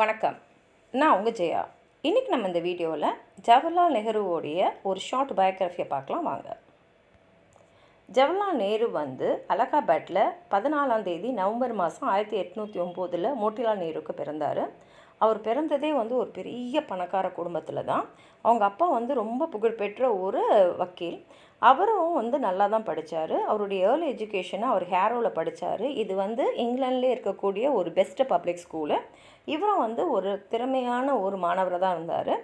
வணக்கம். நான் உங்கள் ஜெயா. இன்றைக்கி நம்ம இந்த வீடியோவில் ஜவஹர்லால் நெஹ்ருவோடைய ஒரு ஷார்ட் பயோகிராஃபியை பார்க்கலாம் வாங்க. ஜவஹர்லால் நேரு வந்து அலகாபாத்தில் பதினாலாம் தேதி நவம்பர் மாதம் ஆயிரத்தி எட்நூற்றி ஒம்போதில் மோட்டிலால் நேருக்கு பிறந்தார். அவர் பிறந்ததே வந்து ஒரு பெரிய பணக்கார குடும்பத்தில் தான். அவங்க அப்பா வந்து ரொம்ப புகழ்பெற்ற ஒரு வக்கீல். அவரும் வந்து நல்லா தான் படித்தார் அவருடைய ஏர்லி எஜுகேஷனை அவர் ஹேரோவில் படித்தார் இது வந்து இங்கிலாந்துலேயே இருக்கக்கூடிய ஒரு பெஸ்ட்டு பப்ளிக் ஸ்கூலு இவரும் வந்து ஒரு திறமையான ஒரு மாணவராக தான் இருந்தார்.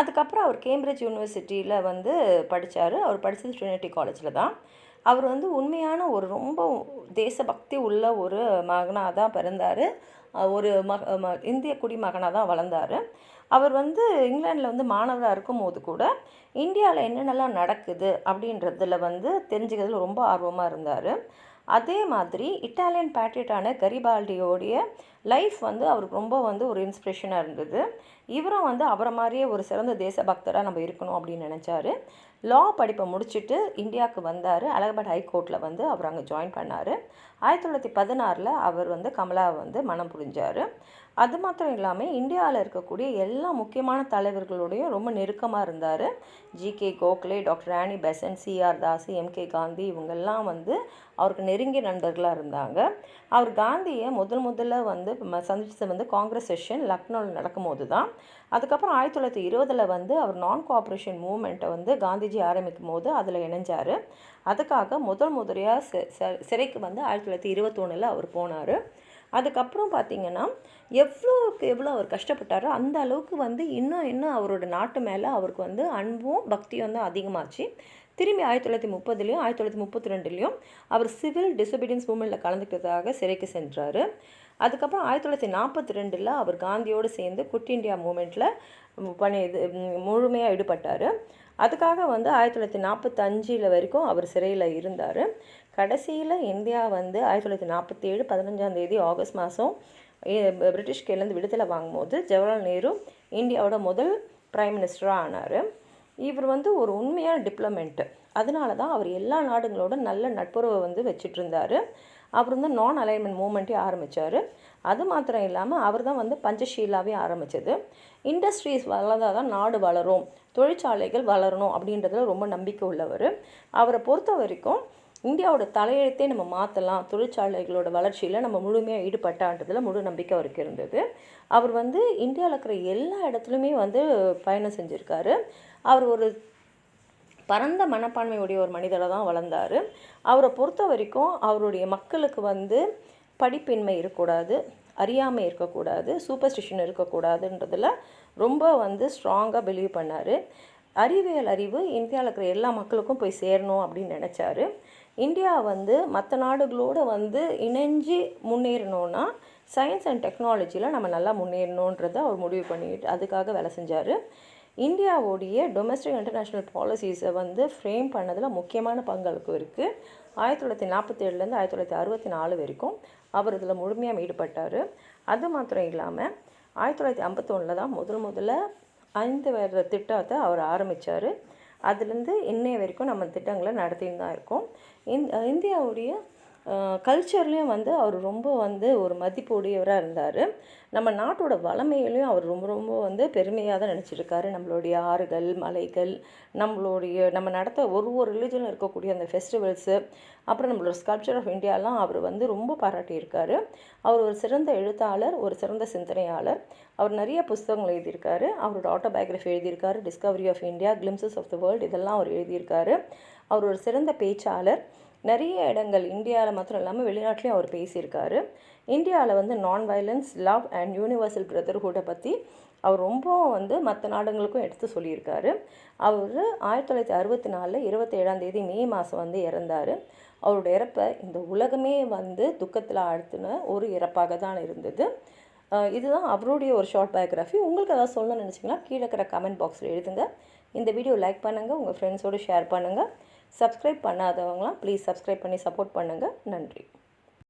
அதுக்கப்புறம் அவர் கேம்பிரிட்ஜ் யூனிவர்சிட்டியில் வந்து படித்தார் அவர் படித்தது ட்ரினிட்டி காலேஜில் தான். அவர் வந்து உண்மையான ஒரு ரொம்ப தேசபக்தி உள்ள ஒரு மகனாக தான் பிறந்தார். ஒரு மக ம இந்திய குடிமகனாக தான் வளர்ந்தார். அவர் வந்து இங்கிலாண்டில் வந்து மாணவராக இருக்கும்போது கூட இந்தியாவில் என்னென்னலாம் நடக்குது? அப்படின்றதுல வந்து தெரிஞ்சுக்கிறதுல ரொம்ப ஆர்வமாக இருந்தார். அதே மாதிரி இட்டாலியன் பேட்ரியட்டான கரிபால்டியோடைய லைஃப் வந்து அவருக்கு ரொம்ப வந்து ஒரு இன்ஸ்பிரேஷனாக இருந்தது. இவரும் வந்து அவரை மாதிரியே ஒரு சிறந்த தேசபக்தராக நம்ம இருக்கணும் அப்படின்னு நினச்சாரு. லா படிப்பை முடிச்சுட்டு இந்தியாவுக்கு வந்தார். அலகாபாத் ஹைகோர்ட்டில் வந்து அவர் அங்கே ஜாயின் பண்ணார். ஆயிரத்தி தொள்ளாயிரத்தி பதினாறில் அவர் வந்து கமலாவை வந்து மனம் புரிஞ்சார். அது மாத்திரம் இல்லாமல் இந்தியாவில் இருக்கக்கூடிய எல்லா முக்கியமான தலைவர்களோடையும் ரொம்ப நெருக்கமாக இருந்தார். GK Gokhale Gokhale doctor Annie Besant CR Das MK Gandhi இவங்கெல்லாம் வந்து அவருக்கு நெருங்கிய நண்பர்களாக இருந்தாங்க. அவர் காந்தியை முதல் முதல்ல வந்து சந்திச்சது வந்து காங்கிரஸ் செஷன் லக்னோவில் நடக்கும்போது தான் அதுக்கப்புறம் ஆயிரத்தி தொள்ளாயிரத்தி இருபதில் வந்து அவர் நான் கோஆப்ரேஷன் மூமெண்ட்டை வந்து காந்திஜி ஆரம்பிக்கும் போது அதில் இணைஞ்சார். அதுக்காக முதல் முதலியாக சிறைக்கு வந்து ஆயிரத்தி தொள்ளாயிரத்தி இருபத்தொன்னில் அவர் போனார். அதுக்கப்புறம் பார்த்திங்கன்னா எவ்வளோக்கு எவ்வளோ அவர் கஷ்டப்பட்டாரோ அந்த அளவுக்கு வந்து இன்னும் இன்னும் அவரோட நாட்டு மேலே அவருக்கு வந்து அன்பும் பக்தியும் தான் அதிகமாச்சு. திரும்பி ஆயிரத்தி தொள்ளாயிரத்தி முப்பதுலேயும் ஆயிரத்தி தொள்ளாயிரத்தி முப்பத்தி ரெண்டுலேயும் அவர் சிவில் டிசபிடியன்ஸ் மூமெண்ட்டில் கலந்துக்கிறதுக்காக சிறைக்கு சென்றார். அதுக்கப்புறம் ஆயிரத்தி தொள்ளாயிரத்தி நாற்பத்தி ரெண்டில் அவர் காந்தியோடு சேர்ந்து குட் இண்டியா மூமெண்ட்டில் பணி இது முழுமையாக ஈடுபட்டார். அதுக்காக வந்து ஆயிரத்தி தொள்ளாயிரத்தி நாற்பத்தஞ்சில் வரைக்கும் அவர் சிறையில் இருந்தார். கடைசியில் இந்தியா வந்து ஆயிரத்தி தொள்ளாயிரத்தி நாற்பத்தி ஏழு பதினஞ்சாந்தேதி ஆகஸ்ட் மாதம் பிரிட்டிஷ் கையிலேருந்து விடுதலை வாங்கும்போது ஜவஹர்லால் நேரு இந்தியாவோட முதல் ப்ரைம் மினிஸ்டராக ஆனார். இவர் வந்து ஒரு உண்மையான டிப்ளமெண்ட்டு அதனால தான் அவர் எல்லா நாடுகளோட நல்ல நட்புறவை வந்து வச்சுட்டு இருந்தார் அவர் வந்து நான் அலைன்மெண்ட் மூமெண்ட்டே ஆரம்பித்தார் அது மாத்திரம் இல்லாமல் அவர் தான் வந்து பஞ்சஷீலாவே ஆரம்பித்தது இண்டஸ்ட்ரீஸ் வளர்ந்தால் தான் நாடு வளரும். தொழிற்சாலைகள் வளரணும் அப்படின்றதுல ரொம்ப நம்பிக்கை உள்ளவர். அவரை பொறுத்த வரைக்கும் இந்தியாவோட தலையெழுத்தே நம்ம மாற்றலாம் தொழிற்சாலைகளோட வளர்ச்சியில் நம்ம முழுமையாக ஈடுபட்டான்றதில் முழு நம்பிக்கை அவருக்கு இருந்தது. அவர் வந்து இந்தியாவில் இருக்கிற எல்லா இடத்துலையுமே வந்து பயணம் செஞ்சுருக்காரு. அவர் ஒரு பரந்த மனப்பான்மையுடைய ஒரு மனிதராக தான் வளர்ந்தார். அவரை பொறுத்த வரைக்கும் அவருடைய மக்களுக்கு வந்து படிப்பின்மை இருக்கக்கூடாது அறியாமை இருக்கக்கூடாது சூப்பர்ஸ்டிஷன் இருக்கக்கூடாதுன்றதில் ரொம்ப வந்து ஸ்ட்ராங்காக பிலீவ் பண்ணார். அறிவியல் அறிவு இந்தியாவில் இருக்கிற எல்லா மக்களுக்கும் போய் சேரணும் அப்படின்னு நினச்சாரு. இந்தியா வந்து மற்ற நாடுகளோடு வந்து இணைஞ்சு முன்னேறணுன்னா சயின்ஸ் அண்ட் டெக்னாலஜியில் நம்ம நல்லா முன்னேறணுன்றதை அவர் முடிவு பண்ணிட்டு அதுக்காக வேலை செஞ்சார். இந்தியாவுடைய டொமஸ்டிக் இன்டர்நேஷ்னல் பாலிசிஸை வந்து ஃப்ரேம் பண்ணதில் முக்கியமான பங்களிப்பு இருக்குது ஆயிரத்தி தொள்ளாயிரத்தி நாற்பத்தேழுலேருந்து ஆயிரத்தி தொள்ளாயிரத்தி அறுபத்தி நாலு வரைக்கும் அவர் இதில் முழுமையாக ஈடுபட்டார். அது மாத்திரம் இல்லாமல் ஆயிரத்தி தொள்ளாயிரத்தி ஐம்பத்தொன்னில் தான் முதல் முதல்ல ஐந்து வேறு திட்டத்தை அவர் ஆரம்பித்தார் அதுலேருந்து இன்னைய வரைக்கும் நம்ம திட்டங்களை நடத்தின்னு தான் இருக்கோம். இந்தியாவுடைய கல்ச்சர்லேயும் வந்து அவர் ரொம்ப வந்து ஒரு மதிப்புடையவராக இருந்தார். நம்ம நாட்டோட வளமையிலையும் அவர் ரொம்ப ரொம்ப வந்து பெருமையாக தான் நினச்சிருக்காரு. நம்மளுடைய ஆறுகள் மலைகள் நம்மளுடைய நம்ம நடத்த ஒரு ஒரு ரிலிஜனில் இருக்கக்கூடிய அந்த ஃபெஸ்டிவல்ஸு அப்புறம் நம்மளோட ஸ்கல்ப்சர் ஆஃப் இந்தியாலாம் அவர் வந்து ரொம்ப பாராட்டியிருக்காரு. அவர் ஒரு சிறந்த எழுத்தாளர் ஒரு சிறந்த சிந்தனையாளர். அவர் நிறைய புஸ்தகங்கள் எழுதியிருக்காரு. அவரோட ஆட்டோபயோகிராஃபி எழுதியிருக்காரு. Discovery of India Glimpses of the world இதெல்லாம் அவர் எழுதியிருக்காரு. அவர் ஒரு சிறந்த பேச்சாளர். நிறைய இடங்கள் இந்தியாவில் மாத்திரம் இல்லாமல் வெளிநாட்டிலையும் அவர் பேசியிருக்காரு. இந்தியாவில் வந்து non violence love and universal பிரதர்ஹுட்டை பற்றி அவர் ரொம்ப வந்து மற்ற நாடுகளுக்கும் எடுத்து சொல்லியிருக்காரு. அவர் ஆயிரத்தி தொள்ளாயிரத்தி அறுபத்தி நாலில் இருபத்தேழாம் தேதி மே மாதம் வந்து இறந்தார். அவரோட இறப்பை இந்த உலகமே வந்து துக்கத்தில் ஆழ்த்தின ஒரு இறப்பாக தான் இருந்தது. இதுதான் அவருடைய ஒரு ஷார்ட் பயோகிராஃபி உங்களுக்கு ஏதாவது சொல்லணும்னு நினச்சிங்கன்னா கீழே இருக்கிற கமெண்ட் பாக்ஸில் எழுதுங்க. இந்த வீடியோ லைக் பண்ணுங்கள் உங்கள் ஃப்ரெண்ட்ஸோடு ஷேர் பண்ணுங்கள் சப்ஸ்கிரைப் பண்ணாதவங்களாம் ப்ளீஸ் சப்ஸ்கிரைப் பண்ணி சப்போர்ட் பண்ணுங்கள் நன்றி.